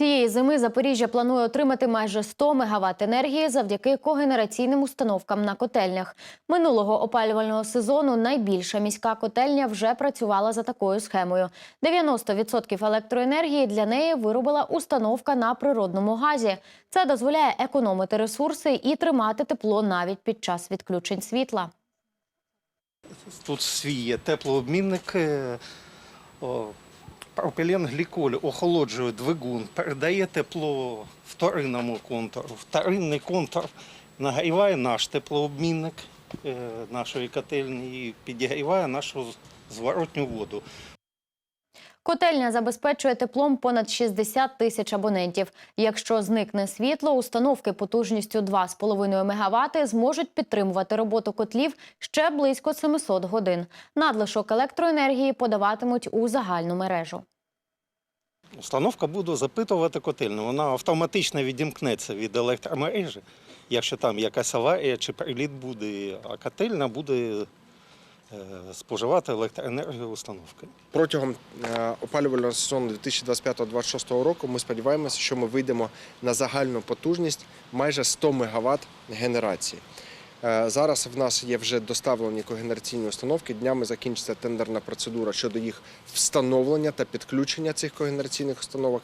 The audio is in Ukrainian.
Цієї зими Запоріжжя планує отримати майже 100 МВт енергії завдяки когенераційним установкам на котельнях. Минулого опалювального сезону найбільша міська котельня вже працювала за такою схемою. 90% електроенергії для неї виробила установка на природному газі. Це дозволяє економити ресурси і тримати тепло навіть під час відключень світла. Тут свій є теплообмінник. Пропіленгліколь охолоджує двигун, передає тепло вторинному контуру. Вторинний контур нагріває наш теплообмінник е, нашої котельні і підігріває нашу зворотню воду. Котельня забезпечує теплом понад 60 тисяч абонентів. Якщо зникне світло, установки потужністю 2,5 МВт зможуть підтримувати роботу котлів ще близько 700 годин. Надлишок електроенергії подаватимуть у загальну мережу. Установка буде запитувати котельну. Вона автоматично відімкнеться від електромережі, якщо там якась аварія чи приліт буде, а котельна буде е, споживати електроенергію установки. Протягом е, опалювального сезону 2025-2026 року ми сподіваємося, що ми вийдемо на загальну потужність майже 100 МВт генерації. Е, Зараз в нас є вже доставлені когенераційні установки. Днями закінчиться тендерна процедура щодо їх встановлення та підключення цих когенераційних установок.